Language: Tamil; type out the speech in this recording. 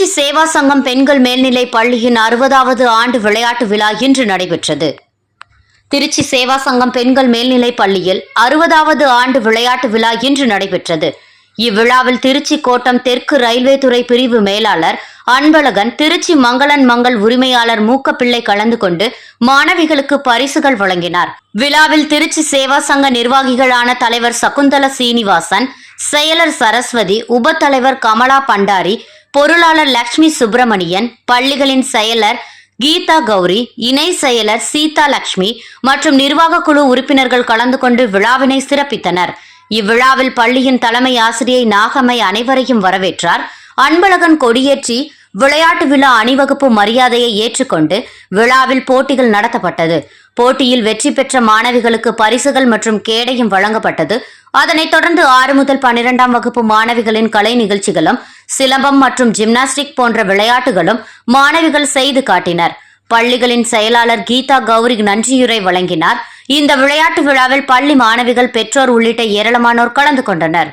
திருச்சி சேவா சங்கம் பெண்கள் மேல்நிலை பள்ளியின் அறுபதாவது ஆண்டு விளையாட்டு விழா இன்று நடைபெற்றது. திருச்சி சேவா சங்கம் பெண்கள் மேல்நிலை பள்ளியில் அறுபதாவது ஆண்டு விளையாட்டு விழா இன்று நடைபெற்றது. இவ்விழாவில் திருச்சி கோட்டம் தெற்கு ரயில்வே துறை பிரிவு மேலாளர் அன்பழகன் திருச்சி மங்களன் மங்கள் உரிமையாளர் மூக்கப்பிள்ளை கலந்து கொண்டு மாணவிகளுக்கு பரிசுகள் வழங்கினார். விழாவில் திருச்சி சேவா சங்க நிர்வாகிகளான தலைவர் சகுந்தல சீனிவாசன் செயலர் சரஸ்வதி உப தலைவர் கமலா பண்டாரி பொருளாளர் லட்சுமி சுப்பிரமணியன் பள்ளிகளின் செயலர் கீதா கௌரி இணை செயலர் சீதா லட்சுமி மற்றும் நிர்வாக குழு உறுப்பினர்கள் கலந்து கொண்டு விழாவினை சிறப்பித்தனர். இவ்விழாவில் பள்ளியின் தலைமை ஆசிரியை நாகம்மை அனைவரையும் வரவேற்றார். அன்பழகன் கொடியேற்றி விளையாட்டு விழா அணிவகுப்பு மரியாதையை ஏற்றுக்கொண்டு விழாவில் போட்டிகள் நடத்தப்பட்டது. போட்டியில் வெற்றி பெற்ற மாணவிகளுக்கு பரிசுகள் மற்றும் கேடையும் வழங்கப்பட்டது. அதனைத் தொடர்ந்து ஆறு முதல் பன்னிரெண்டாம் வகுப்பு மாணவிகளின் கலை நிகழ்ச்சிகளும் சிலம்பம் மற்றும் ஜிம்னாஸ்டிக் போன்ற விளையாட்டுகளும் மாணவிகள் செய்து காட்டினர். பள்ளிகளின் செயலாளர் கீதா கௌரி நன்றியுரை வழங்கினார். இந்த விளையாட்டு விழாவில் பள்ளி மாணவிகள் பெற்றோர் உள்ளிட்ட ஏராளமானோர் கலந்து கொண்டனர்.